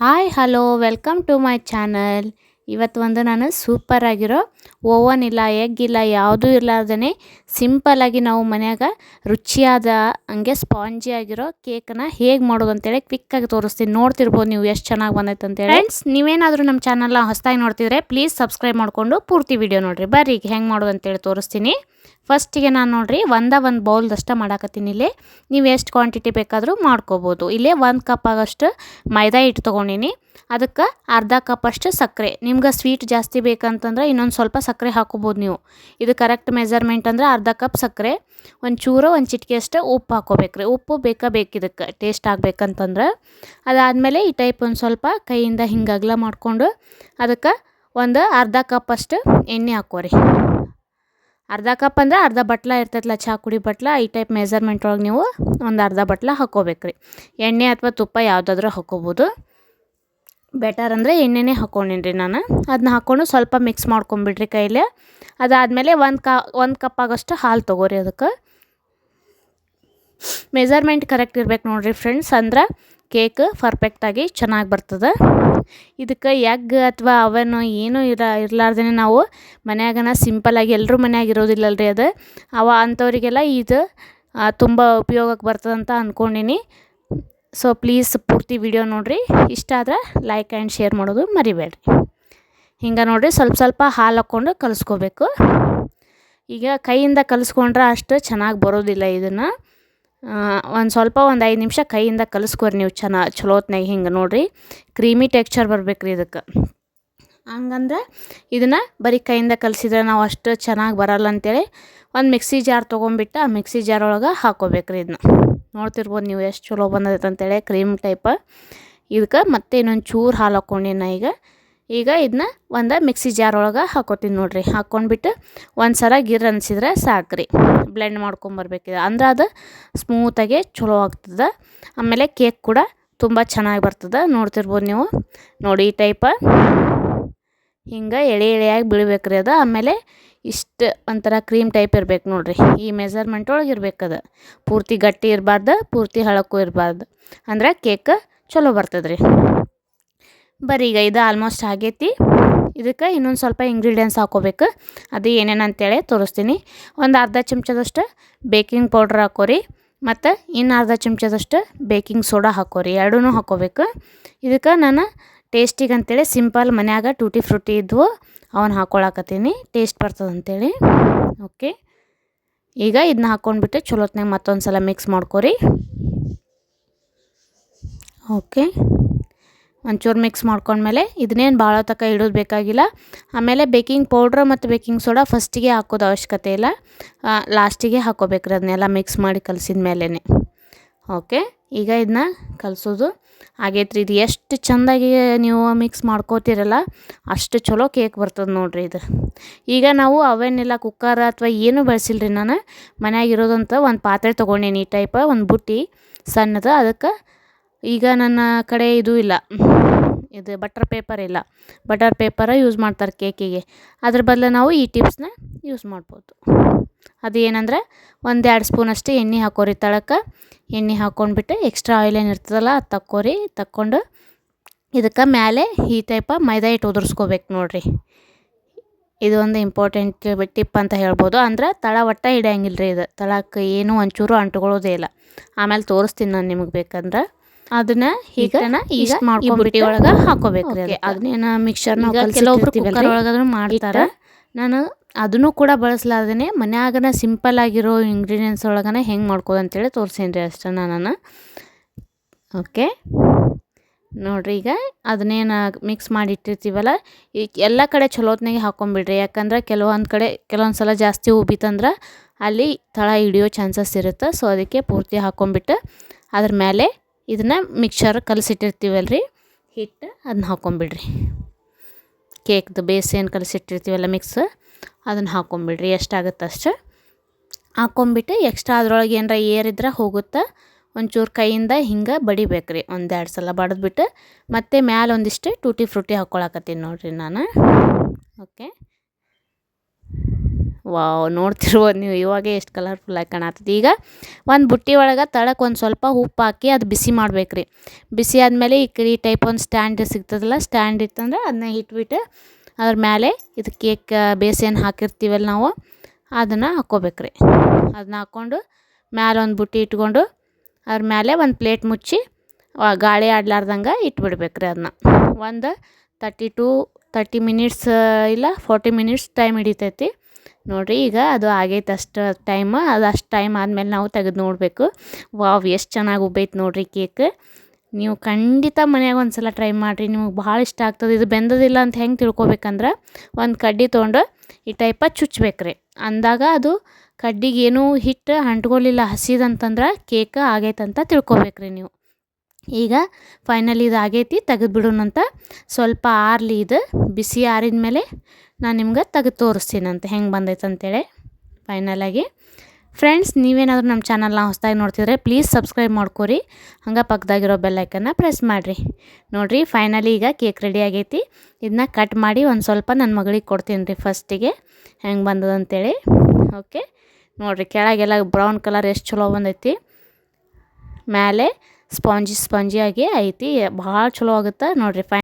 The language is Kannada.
hi hello welcome to my channel ಇವತ್ತು ಒಂದು ನಾನು ಸೂಪರ್ ಆಗಿರೋ ಓವನ್ ಇಲ್ಲ ಎಗ್ ಇಲ್ಲ, ಯಾವುದೂ ಇರಲಾರ್ದೇ ಸಿಂಪಲ್ಲಾಗಿ ನಾವು ಮನ್ಯಾಗ ರುಚಿಯಾದ ಹಂಗೆ ಸ್ಪಾಂಜಿ ಆಗಿರೋ ಕೇಕನ್ನು ಹೇಗೆ ಮಾಡೋದು ಅಂತೇಳಿ ಕ್ವಿಕ್ಕಾಗಿ ತೋರಿಸ್ತೀನಿ. ನೋಡ್ತಿರ್ಬೋದು ನೀವು ಎಷ್ಟು ಚೆನ್ನಾಗಿ ಬಂದೈತೆ ಅಂತೇಳಿ. ಫ್ರೆಂಡ್ಸ್ ನೀವೇನಾದರೂ ನಮ್ಮ ಚಾನಲ್ನ ಹೊಸದಾಗಿ ನೋಡ್ತಿದ್ರೆ ಪ್ಲೀಸ್ ಸಬ್ಸ್ಕ್ರೈಬ್ ಮಾಡಿಕೊಂಡು ಪೂರ್ತಿ ವಿಡಿಯೋ ನೋಡಿರಿ. ಬರ್ರಿ, ಈಗ ಹೆಂಗೆ ಮಾಡೋದು ಅಂತೇಳಿ ತೋರಿಸ್ತೀನಿ. ಫಸ್ಟಿಗೆ ನಾನು ನೋಡಿರಿ, ಒಂದ ಒಂದು ಬೌಲ್ದಷ್ಟು ಮಾಡಾಕತ್ತೀನಿ ಇಲ್ಲಿ. ನೀವು ಎಷ್ಟು ಕ್ವಾಂಟಿಟಿ ಬೇಕಾದರೂ ಮಾಡ್ಕೋಬೋದು. ಇಲ್ಲೇ ಒಂದು ಕಪ್ ಆಗಷ್ಟು ಮೈದಾ ಹಿಟ್ಟು ತೊಗೊಂಡಿನಿ. ಅದಕ್ಕೆ ಅರ್ಧ ಕಪ್ ಅಷ್ಟು ಸಕ್ಕರೆ. ನಿಮ್ಗೆ ಸ್ವೀಟ್ ಜಾಸ್ತಿ ಬೇಕಂತಂದ್ರೆ ಇನ್ನೊಂದು ಸ್ವಲ್ಪ ಸಕ್ಕರೆ ಹಾಕೋಬೋದು ನೀವು. ಇದು ಕರೆಕ್ಟ್ ಮೆಜರ್ಮೆಂಟ್ ಅಂದ್ರೆ ಅರ್ಧ ಕಪ್ ಸಕ್ಕರೆ, ಒಂದು ಚೂರು ಒಂದು ಚಿಟಿಕೆಯಷ್ಟು ಉಪ್ಪು ಹಾಕೋಬೇಕ್ರಿ. ಉಪ್ಪು ಬೇಕಾ ಬೇಕಿದಕ್ಕೆ ಟೇಸ್ಟ್ ಆಗಬೇಕಂತಂದ್ರೆ. ಅದಾದಮೇಲೆ ಈ ಟೈಪ್ ಒಂದು ಸ್ವಲ್ಪ ಕೈಯಿಂದ ಹಿಂಗೆ ಅಗಲ ಮಾಡಿಕೊಂಡು ಅದಕ್ಕೆ ಒಂದು ಅರ್ಧ ಕಪ್ ಅಷ್ಟು ಎಣ್ಣೆ ಹಾಕೋರಿ. ಅರ್ಧ ಕಪ್ ಅಂದ್ರೆ ಅರ್ಧ ಬಟ್ಲ ಇರ್ತೈತಲ್ಲ ಚಹಾ ಕುಡಿ ಬಟ್ಲ. ಈ ಟೈಪ್ ಮೆಜರ್ಮೆಂಟ್ ಒಳಗೆ ನೀವು ಒಂದು ಅರ್ಧ ಬಟ್ಲ ಹಾಕೋಬೇಕ್ರಿ. ಎಣ್ಣೆ ಅಥವಾ ತುಪ್ಪ ಯಾವುದಾದ್ರೂ ಹಾಕ್ಕೋಬೋದು ಬೆಟರ್ ಅಂದರೆ ಎಣ್ಣೆನೇ ಹಾಕ್ಕೊಂಡಿನಿ ನಾನು. ಅದನ್ನ ಹಾಕ್ಕೊಂಡು ಸ್ವಲ್ಪ ಮಿಕ್ಸ್ ಮಾಡ್ಕೊಂಬಿಡ್ರಿ ಕೈಲೇ. ಅದಾದಮೇಲೆ ಒಂದು ಕಾ, ಒಂದು ಕಪ್ ಆಗೋಷ್ಟು ಹಾಲು ತೊಗೋರಿ ಅದಕ್ಕೆ. ಮೆಜರ್ಮೆಂಟ್ ಕರೆಕ್ಟ್ ಇರ್ಬೇಕು ನೋಡಿರಿ ಫ್ರೆಂಡ್ಸ್ ಅಂದ್ರೆ ಕೇಕ್ ಪರ್ಫೆಕ್ಟಾಗಿ ಚೆನ್ನಾಗಿ ಬರ್ತದೆ. ಇದಕ್ಕೆ ಎಗ್ ಅಥವಾ ಅವನ್ ಏನೂ ಇರ ಇರಲಾರ್ದೇ ನಾವು ಮನ್ಯಾಗನ ಸಿಂಪಲಾಗಿ ಎಲ್ಲರೂ ಮನ್ಯಾಗ ಇರೋದಿಲ್ಲಲ್ರಿ ಅದು. ಅವ ಅಂಥವರಿಗೆಲ್ಲ ಇದು ತುಂಬ ಉಪಯೋಗಕ್ಕೆ ಬರ್ತದಂತ ಅಂದ್ಕೊಂಡೀನಿ ಸೊ ಪ್ಲೀಸ್ ಪೂರ್ತಿ ವಿಡಿಯೋ ನೋಡಿರಿ. ಇಷ್ಟ ಆದ್ರೆ ಲೈಕ್ ಆ್ಯಂಡ್ ಶೇರ್ ಮಾಡೋದು ಮರಿಬೇಡ್ರಿ. ಹಿಂಗೆ ನೋಡಿರಿ ಸ್ವಲ್ಪ ಸ್ವಲ್ಪ ಹಾಲು ಹಾಕ್ಕೊಂಡು ಕಲಿಸ್ಕೋಬೇಕು. ಈಗ ಕೈಯಿಂದ ಕಲಿಸ್ಕೊಂಡ್ರೆ ಅಷ್ಟು ಚೆನ್ನಾಗಿ ಬರೋದಿಲ್ಲ ಇದನ್ನು. ಒಂದು ಸ್ವಲ್ಪ ಒಂದು ಐದು ನಿಮಿಷ ಕೈಯಿಂದ ಕಲಿಸ್ಕೊರಿ ನೀವು ಚೆನ್ನ ಚಲೋ ಹೊತ್ನಾಗ ಹಿಂಗೆ ನೋಡಿರಿ. ಕ್ರೀಮಿ ಟೆಕ್ಸ್ಚರ್ ಬರ್ಬೇಕು ರೀ ಇದಕ್ಕೆ. ಹಂಗಂದ್ರೆ ಇದನ್ನು ಬರೀ ಕೈಯಿಂದ ಕಲಿಸಿದ್ರೆ ನಾವು ಅಷ್ಟು ಚೆನ್ನಾಗಿ ಬರಲ್ಲ ಅಂತೇಳಿ ಒಂದು ಮಿಕ್ಸಿ ಜಾರ್ ತೊಗೊಂಬಿಟ್ಟು ಆ ಮಿಕ್ಸಿ ಜಾರ್ ಒಳಗೆ ಹಾಕೋಬೇಕು ರೀ ಇದನ್ನ. ನೋಡ್ತಿರ್ಬೋದು ನೀವು ಎಷ್ಟು ಚಲೋ ಬಂದೈತೆ ಅಂತೇಳಿ ಕ್ರೀಮ್ ಟೈಪ ಇದಕ್ಕೆ ಮತ್ತೆ ಇನ್ನೊಂದು ಚೂರು ಹಾಲು ಹಾಕ್ಕೊಂಡಿನ ಈಗ. ಈಗ ಇದನ್ನ ಒಂದು ಮಿಕ್ಸಿ ಜಾರ್ ಒಳಗೆ ಹಾಕೋತೀನಿ ನೋಡಿರಿ. ಹಾಕ್ಕೊಂಡ್ಬಿಟ್ಟು ಒಂದು ಸಲ ಗಿರ್ ಅನಿಸಿದ್ರೆ ಸಾಕ್ರಿ. ಬ್ಲೆಂಡ್ ಮಾಡ್ಕೊಂಬರ್ಬೇಕಿದೆ ಅಂದ್ರೆ ಅದು ಸ್ಮೂತಾಗಿ ಚಲೋ ಆಗ್ತದೆ. ಆಮೇಲೆ ಕೇಕ್ ಕೂಡ ತುಂಬ ಚೆನ್ನಾಗಿ ಬರ್ತದೆ. ನೋಡ್ತಿರ್ಬೋದು ನೀವು. ನೋಡಿ ಈ ಟೈಪ ಹಿಂಗೆ ಎಳೆ ಎಳೆಯಾಗಿ ಬೀಳ್ಬೇಕು ರೀ ಅದು. ಆಮೇಲೆ ಇಷ್ಟು ಒಂಥರ ಕ್ರೀಮ್ ಟೈಪ್ ಇರ್ಬೇಕು ನೋಡಿರಿ. ಈ ಮೆಜರ್ಮೆಂಟ್ ಒಳಗೆ ಅದು. ಪೂರ್ತಿ ಗಟ್ಟಿ ಇರಬಾರ್ದು, ಪೂರ್ತಿ ಹಳಕು ಇರಬಾರ್ದು. ಅಂದ್ರೆ ಕೇಕ್ ಚಲೋ ಬರ್ತದೆ ರೀ ಬರೀ ಈಗ ಇದು ಆಲ್ಮೋಸ್ಟ್ ಆಗೈತಿ. ಇದಕ್ಕೆ ಇನ್ನೊಂದು ಸ್ವಲ್ಪ ಇಂಗ್ರೀಡಿಯೆಂಟ್ಸ್ ಹಾಕೋಬೇಕು. ಅದು ಏನೇನು ಅಂತೇಳಿ ತೋರಿಸ್ತೀನಿ. ಒಂದು ಅರ್ಧ ಚಮಚದಷ್ಟು ಬೇಕಿಂಗ್ ಪೌಡ್ರ್ ಹಾಕೋರಿ. ಮತ್ತು ಇನ್ನು ಅರ್ಧ ಚಮಚದಷ್ಟು ಬೇಕಿಂಗ್ ಸೋಡಾ ಹಾಕೋರಿ. ಎರಡೂ ಹಾಕೋಬೇಕು. ಇದಕ್ಕೆ ನಾನು ಟೇಸ್ಟಿಗೆ ಅಂತೇಳಿ ಸಿಂಪಲ್ ಮನ್ಯಾಗ ಟೂಟಿ ಫ್ರೂಟಿ ಇದ್ವು ಅವನ್ನ ಹಾಕ್ಕೊಳಕತ್ತೀನಿ ಟೇಸ್ಟ್ ಬರ್ತದೆ ಅಂತೇಳಿ ಓಕೆ ಈಗ ಇದನ್ನ ಹಾಕ್ಕೊಂಡ್ಬಿಟ್ಟು ಚಲೋತ್ನಾಗ ಮತ್ತೊಂದು ಸಲ ಮಿಕ್ಸ್ ಮಾಡ್ಕೊರಿ. ಓಕೆ ಒಂಚೂರು ಮಿಕ್ಸ್ ಮಾಡ್ಕೊಂಡ್ಮೇಲೆ ಇದನ್ನೇನು ಭಾಳ ತಕ್ಕ ಇಡೋದು ಬೇಕಾಗಿಲ್ಲ. ಆಮೇಲೆ ಬೇಕಿಂಗ್ ಪೌಡ್ರ್ ಮತ್ತು ಬೇಕಿಂಗ್ ಸೋಡಾ ಫಸ್ಟಿಗೆ ಹಾಕೋದು ಅವಶ್ಯಕತೆ ಇಲ್ಲ. ಲಾಸ್ಟಿಗೆ ಹಾಕೋಬೇಕ್ರಿ ಅದನ್ನೆಲ್ಲ ಮಿಕ್ಸ್ ಮಾಡಿ ಕಲಸಿದ ಮೇಲೇ ಓಕೆ ಈಗ ಇದನ್ನ ಕಲಸೋದು. ಆಗೈತ್ರಿ, ಇದು ಎಷ್ಟು ಚೆಂದಾಗಿ ನೀವು ಮಿಕ್ಸ್ ಮಾಡ್ಕೋತೀರಲ್ಲ, ಅಷ್ಟು ಚಲೋ ಕೇಕ್ ಬರ್ತದೆ ನೋಡಿರಿ ಇದು. ಈಗ ನಾವು ಅವೆನ್ನೆಲ್ಲ ಕುಕ್ಕರ್ ಅಥವಾ ಏನೂ ಬಳಸಿಲ್ರಿ ನಾನು, ಮನ್ಯಾಗ ಇರೋದಂತ ಒಂದು ಪಾತ್ರೆ ತೊಗೊಂಡೇನಿ ಈ ಟೈಪ ಒಂದು ಬುಟ್ಟಿ ಸಣ್ಣದು, ಅದಕ್ಕೆ ಈಗ ನನ್ನ ಕಡೆ ಇದು ಇಲ್ಲ. ಇದು ಬಟರ್ ಪೇಪರ್ ಇಲ್ಲ. ಬಟರ್ ಪೇಪರ ಯೂಸ್ ಮಾಡ್ತಾರೆ ಕೇಕಿಗೆ ಅದ್ರ ಬದಲು ನಾವು ಈ ಟಿಪ್ಸ್ನ ಯೂಸ್ ಮಾಡ್ಬೋದು. ಅದು ಏನಂದ್ರೆ ಒಂದೆರಡು ಸ್ಪೂನಷ್ಟು ಎಣ್ಣೆ ಹಾಕೋರಿ ತಳಕ್ಕೆ ಎಣ್ಣೆ ಹಾಕ್ಕೊಂಡ್ಬಿಟ್ಟು ಎಕ್ಸ್ಟ್ರಾ ಆಯಿಲ್ ಏನು ಇರ್ತದಲ್ಲ ಅದು ತಕ್ಕೋರಿ ತಕ್ಕೊಂಡು ಇದಕ್ಕೆ ಮೇಲೆ ಈ ಟೈಪ ಮೈದಾ ಹಿಟ್ಟು ಉದುರ್ಸ್ಕೋಬೇಕು ನೋಡಿರಿ. ಇದು ಒಂದು ಇಂಪಾರ್ಟೆಂಟ್ ಟಿಪ್ ಅಂತ ಹೇಳ್ಬೋದು. ಅಂದ್ರೆ ತಳ ಒಟ್ಟ ಇಡಂಗಿಲ್ಲ ರೀ ಇದು. ತಳಕ್ಕೆ ಏನೂ ಒಂಚೂರು ಅಂಟ್ಕೊಳ್ಳೋದೇ ಇಲ್ಲ. ಆಮೇಲೆ ತೋರಿಸ್ತೀನಿ ನಾನು ನಿಮಗೆ ಬೇಕಂದ್ರೆ. ಅದನ್ನ ಈಗ ಈಗ ಮಾಡ್ಕೊಂಡ್ಬಿಟ್ಟು ಒಳಗೆ ಹಾಕೋಬೇಕು ರೀ ಅದನ್ನೇನು ಮಿಕ್ಸರ್ನ ಕೆಲವೊಬ್ರು ಕುಕ್ಕರ್ ಒಳಗಾದ್ರೂ ಮಾಡ್ತಾರೆ. ನಾನು ಅದನ್ನು ಕೂಡ ಬಳಸಲಾರ್ದೇ ಮನ್ಯಾಗನ ಸಿಂಪಲ್ ಆಗಿರೋ ಇಂಗ್ರೀಡಿಯೆಂಟ್ಸ್ ಒಳಗನ ಹೆಂಗೆ ಮಾಡ್ಕೋದು ಅಂತೇಳಿ ತೋರಿಸೀನಿ ರೀ ಅಷ್ಟೇ ನಾನು. ಓಕೆ ನೋಡ್ರಿ ಈಗ ಅದನ್ನೇನು ಮಿಕ್ಸ್ ಮಾಡಿ ಇಟ್ಟಿರ್ತೀವಲ್ಲ ಈಗ ಎಲ್ಲ ಕಡೆ ಚಲೋತ್ನಾಗೆ ಹಾಕೊಂಬಿಡ್ರಿ. ಯಾಕಂದ್ರೆ ಕೆಲವೊಂದು ಕಡೆ ಕೆಲವೊಂದು ಸಲ ಜಾಸ್ತಿ ಉಬ್ಬಿತಂದ್ರೆ ಅಲ್ಲಿ ತಳ ಹಿಡಿಯೋ ಚಾನ್ಸಸ್ ಇರುತ್ತೆ. ಸೊ ಅದಕ್ಕೆ ಪೂರ್ತಿ ಹಾಕ್ಕೊಂಬಿಟ್ಟು ಅದ್ರ ಮೇಲೆ ಇದನ್ನು ಮಿಕ್ಸರ್ ರೀ ಹಿಟ್ಟು ಅದನ್ನ ಹಾಕ್ಕೊಂಬಿಡ್ರಿ ಕೇಕ್ದು ಬೇಸ್ ಏನು ಕಲಸಿಟ್ಟಿರ್ತೀವಲ್ಲ ಮಿಕ್ಸ್ ಅದನ್ನು ಹಾಕ್ಕೊಂಬಿಡ್ರಿ ಎಷ್ಟಾಗುತ್ತೆ ಅಷ್ಟು. ಹಾಕ್ಕೊಂಬಿಟ್ಟು ಎಕ್ಸ್ಟ್ರಾ ಅದ್ರೊಳಗೆ ಏನಾರ ಏರಿದ್ರೆ ಹೋಗುತ್ತೆ, ಒಂಚೂರು ಕೈಯಿಂದ ಹಿಂಗೆ ಬಡಿಬೇಕು ರೀ ಒಂದೆರಡು ಸಲ ಬಡಿದ್ಬಿಟ್ಟು. ಮತ್ತೆ ಮ್ಯಾಲೆ ಒಂದಿಷ್ಟು ಟೂಟಿ ಫ್ರೂಟಿ ಹಾಕ್ಕೊಳಕತ್ತೀನಿ ನೋಡಿರಿ ನಾನು. ಓಕೆ. ವಾವ್ ನೋಡ್ತಿರ್ಬೋದು ನೀವು, ಇವಾಗ ಎಷ್ಟು ಕಲರ್ಫುಲ್ ಆಗಿ ಕಾಣತ್ತದ ಈಗ ಒಂದು ಬುಟ್ಟಿ ಒಳಗೆ ತಳಕ್ಕೆ ಒಂದು ಸ್ವಲ್ಪ ಉಪ್ಪು ಹಾಕಿ ಅದು ಬಿಸಿ ಮಾಡ್ಬೇಕು ರೀ ಬಿಸಿ ಆದಮೇಲೆ ಈ ಈ ಟೈಪ್ ಒಂದು ಸ್ಟ್ಯಾಂಡ್ ಸಿಗ್ತದಲ್ಲ ಸ್ಟ್ಯಾಂಡ್ ಇತ್ತಂದ್ರೆ ಅದನ್ನ ಇಟ್ಬಿಟ್ಟು ಅದ್ರ ಮೇಲೆ ಇದು ಕೇಕ್ ಬೇಸ್ ಏನು ಹಾಕಿರ್ತೀವಲ್ಲ ನಾವು, ಅದನ್ನು ಹಾಕ್ಕೋಬೇಕು ರೀ. ಅದನ್ನ ಹಾಕ್ಕೊಂಡು ಮ್ಯಾಲೆ ಒಂದು ಬುಟ್ಟಿ ಇಟ್ಕೊಂಡು ಅದ್ರ ಮೇಲೆ ಒಂದು ಪ್ಲೇಟ್ ಮುಚ್ಚಿ ಗಾಳಿ ಆಡ್ಲಾರ್ದಂಗೆ ಇಟ್ಬಿಡ್ಬೇಕು ರೀ ಅದನ್ನ. ಒಂದು ತರ್ಟಿ ಟು ತರ್ಟಿ ಮಿನಿಟ್ಸ್ ಇಲ್ಲ ಫೋರ್ಟಿ ಮಿನಿಟ್ಸ್ ಟೈಮ್ ಹಿಡಿತೈತಿ. ನೋಡಿರಿ ಈಗ ಅದು ಆಗೈತೆ ಅಷ್ಟು ಟೈಮ್ ಅದು ಅಷ್ಟು ಟೈಮ್ ಆದಮೇಲೆ ನಾವು ತೆಗೆದು ನೋಡಬೇಕು. ವಾವ್, ಎಷ್ಟು ಚೆನ್ನಾಗಿ ಉಬ್ಬೈತೆ ನೋಡಿರಿ ಕೇಕ್. ನೀವು ಖಂಡಿತ ಮನ್ಯಾಗ ಒಂದು ಸಲ ಟ್ರೈ ಮಾಡಿರಿ. ನಿಮಗೆ ಭಾಳ ಇಷ್ಟ ಆಗ್ತದೆ. ಇದು ಬೆಂದದಿಲ್ಲ ಅಂತ ಹೆಂಗೆ ತಿಳ್ಕೊಬೇಕಂದ್ರೆ ಒಂದು ಕಡ್ಡಿ ತೊಗೊಂಡು ಈ ಟೈಪ ಚುಚ್ಚಬೇಕು ರೀ ಅಂದಾಗ ಅದು ಕಡ್ಡಿಗೆ ಏನೂ ಹಿಟ್ಟು ಅಂಟ್ಕೊಳ್ಳಿಲ್ಲ ಹಸಿದಂತಂದ್ರೆ ಕೇಕ್ ಅಂತ ತಿಳ್ಕೊಬೇಕು ರೀ ನೀವು. ಈಗ ಫೈನಲಿ ಇದು ಆಗೈತಿ, ತೆಗೆದು ಬಿಡೋಣಂತ ಸ್ವಲ್ಪ ಆರಲಿ ಇದು ಬಿಸಿ ಆರಿದ ಮೇಲೆ ನಾನು ನಿಮ್ಗೆ ತೆಗೆದು ತೋರಿಸ್ತೀನಂತ. ಹೆಂಗೆ ಬಂದೈತೆ ಅಂತೇಳಿ ಫೈನಲಾಗಿ ಫ್ರೆಂಡ್ಸ್ ನೀವೇನಾದರೂ ನಮ್ಮ ಚಾನಲ್ನ ಹೊಸದಾಗಿ ನೋಡ್ತಿದ್ರೆ ಪ್ಲೀಸ್ ಸಬ್ಸ್ಕ್ರೈಬ್ ಮಾಡ್ಕೊರಿ. ಹಂಗೆ ಪಕ್ಕದಾಗಿರೋ ಬೆಲ್ಲೈಕನ್ನ ಪ್ರೆಸ್ ಮಾಡಿರಿ. ನೋಡಿರಿ ಫೈನಲಿ ಈಗ ಕೇಕ್ ರೆಡಿ ಆಗೈತಿ. ಇದನ್ನ ಕಟ್ ಮಾಡಿ ಒಂದು ಸ್ವಲ್ಪ ನನ್ನ ಮಗಳಿಗೆ ಕೊಡ್ತೀನಿ ರೀ ಫಸ್ಟಿಗೆ ಹೆಂಗೆ ಬಂದದ ಅಂತೇಳಿ. ಓಕೆ ನೋಡಿರಿ, ಕೆಳಗೆಲ್ಲ ಬ್ರೌನ್ ಕಲರ್ ಎಷ್ಟು ಚಲೋ ಬಂದೈತಿ. ಮೇಲೆ ಸ್ಪಾಂಜಿ ಸ್ಪಾಂಜಿಯಾಗಿ ಐತಿ. ಭಾಳ ಚಲೋ ಆಗುತ್ತೆ? ನೋಡಿರಿ ಫೈ